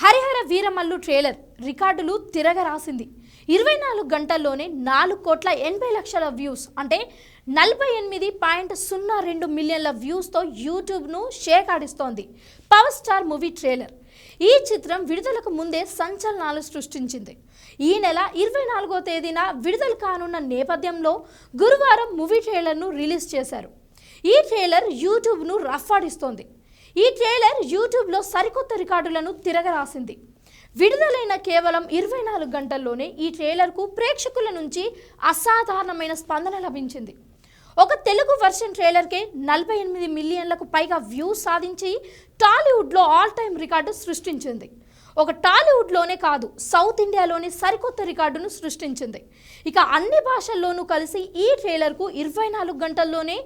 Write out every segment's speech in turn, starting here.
Harihara Veeramallu trailer రికార్డులు తిరగరాసింది. ఇరవై నాలుగు గంటల్లోనే నాలుగు కోట్ల ఎనభై లక్షల వ్యూస్ అంటే నలభై ఎనిమిది పాయింట్ సున్నా రెండు మిలియన్ల వ్యూస్తో యూట్యూబ్ను షేకాడిస్తోంది పవర్ స్టార్ మూవీ ట్రైలర్. ఈ చిత్రం విడుదలకు ముందే సంచలనాలు సృష్టించింది. ఈ నెల ఇరవై నాలుగో తేదీన విడుదల కానున్న నేపథ్యంలో గురువారం మూవీ ట్రైలర్ను రిలీజ్ చేశారు. ఈ ట్రైలర్ యూట్యూబ్ను రఫాడిస్తోంది ఈ ట్రైలర్ యూట్యూబ్లో సరికొత్త రికార్డులను తిరగరాసింది. విడుదలైన కేవలం ఇరవై నాలుగు గంటల్లోనే ఈ ట్రైలర్కు ప్రేక్షకుల నుంచి అసాధారణమైన స్పందన లభించింది. ఒక తెలుగు వర్షన్ ట్రైలర్కే నలభై ఎనిమిది మిలియన్లకు పైగా వ్యూస్ సాధించి టాలీవుడ్లో ఆల్ టైమ్ రికార్డు సృష్టించింది. ఒక టాలీవుడ్లోనే కాదు సౌత్ ఇండియాలోని సరికొత్త రికార్డును సృష్టించింది. ఇక అన్ని భాషల్లోనూ కలిసి ఈ ట్రైలర్కు ఇరవై నాలుగు గంటల్లోనే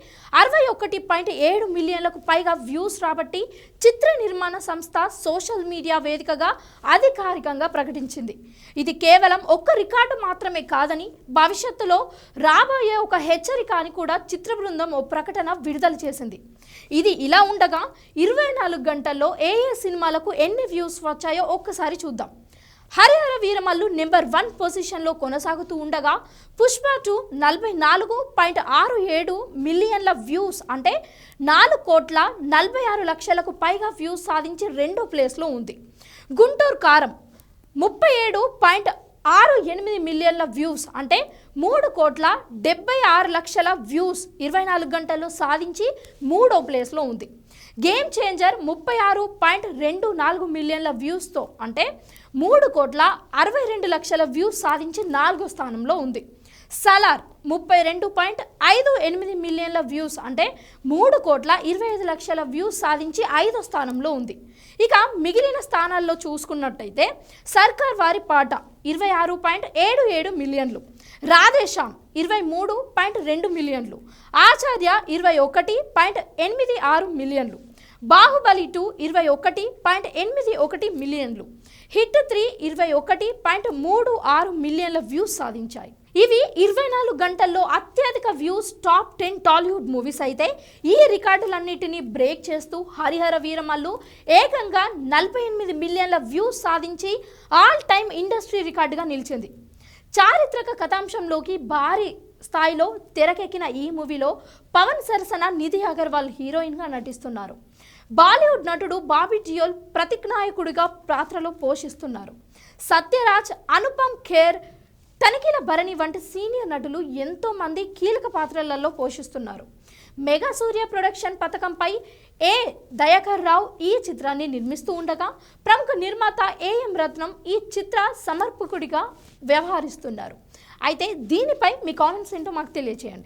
అరవై ఒకటి పాయింట్ ఏడు మిలియన్లకు పైగా వ్యూస్ రాబట్టి చిత్ర నిర్మాణ సంస్థ సోషల్ మీడియా వేదికగా అధికారికంగా ప్రకటించింది. ఇది కేవలం ఒక్క రికార్డు మాత్రమే కాదని భవిష్యత్తులో రాబోయే ఒక హెచ్చరిక అని కూడా చిత్ర బృందం ఓ ప్రకటన విడుదల చేసింది. ఇది ఇలా ఉండగా ఇరవై నాలుగు గంటల్లో ఏ ఏ సినిమాలకు ఎన్ని వ్యూస్ వచ్చాయో ఒక్కసారి చూద్దాం. హరిహర వీరమల్లు నెంబర్ వన్ పొజిషన్లో కొనసాగుతూ ఉండగా పుష్ప టూ నలభై నాలుగు పాయింట్ ఆరు ఏడు మిలియన్ల వ్యూస్ అంటే నాలుగు కోట్ల నలభై ఆరు లక్షలకు పైగా వ్యూస్ సాధించి రెండో ప్లేస్లో ఉంది. గుంటూరు కారం ముప్పై ఏడు పాయింట్ ఆరు ఎనిమిది మిలియన్ల వ్యూస్ అంటే మూడు కోట్ల డెబ్బై ఆరు లక్షల వ్యూస్ ఇరవై నాలుగు గంటల్లో సాధించి మూడో ప్లేస్లో ఉంది. గేమ్ చేంజర్ ముప్పై ఆరు పాయింట్ రెండు నాలుగు మిలియన్ల వ్యూస్తో అంటే మూడు కోట్ల అరవై రెండు లక్షల వ్యూస్ సాధించి నాలుగో స్థానంలో ఉంది. సలార్ ముప్పై రెండు పాయింట్ ఐదు ఎనిమిది మిలియన్ల వ్యూస్ అంటే మూడు కోట్ల ఇరవై ఐదు లక్షల వ్యూస్ సాధించి ఐదో స్థానంలో ఉంది. ఇక మిగిలిన స్థానాల్లో చూసుకున్నట్టయితే సర్కార్ వారి పాట ఇరవై ఆరు పాయింట్ ఏడు ఏడు మిలియన్లు రాధేశ్యామ్ ఇరవై మూడు పాయింట్ రెండు మిలియన్లు ఆచార్య ఇరవై ఒకటి పాయింట్ ఎనిమిది ఆరు మిలియన్లు బాహుబలి టూ ఇరవై ఒకటి పాయింట్ ఎనిమిది ఒకటి మిలియన్లు హిట్ త్రీ ఇరవై ఒకటి పాయింట్ మూడు ఆరు మిలియన్ల వ్యూస్ సాధించాయి. ఇవి ఇరవై నాలుగు గంటల్లో అత్యధిక views top ten Tollywood movies అయితే ఈ రికార్డులన్నిటినీ బ్రేక్ చేస్తూ హరిహర వీరమల్లు ఏకంగా నలభై ఎనిమిది మిలియన్ల వ్యూస్ సాధించి ఆల్ టైమ్ ఇండస్ట్రీ రికార్డుగా నిలిచింది. చారిత్రక కథాంశంలోకి భారీ స్థాయిలో తెరకెక్కిన ఈ మూవీలో పవన్ సరసన నిధి అగర్వాల్ హీరోయిన్గా నటిస్తున్నారు. బాలీవుడ్ నటుడు బాబీ జియోల్ ప్రతిక్ నాయకుడిగా పాత్రలో పోషిస్తున్నారు. సత్యరాజ్ అనుపమ్ ఖేర్ తనిఖీల భరణి వంటి సీనియర్ నటులు ఎంతో మంది కీలక పాత్రలలో పోషిస్తున్నారు. మెగా సూర్య ప్రొడక్షన్ పథకంపై ఏ దయాకర్ రావు ఈ చిత్రాన్ని నిర్మిస్తూ ఉండగా ప్రముఖ నిర్మాత ఏఎం రత్నం ఈ చిత్ర సమర్పకుడిగా వ్యవహరిస్తున్నారు. అయితే దీనిపై మీ కామెంట్స్ ఏంటో మాకు తెలియజేయండి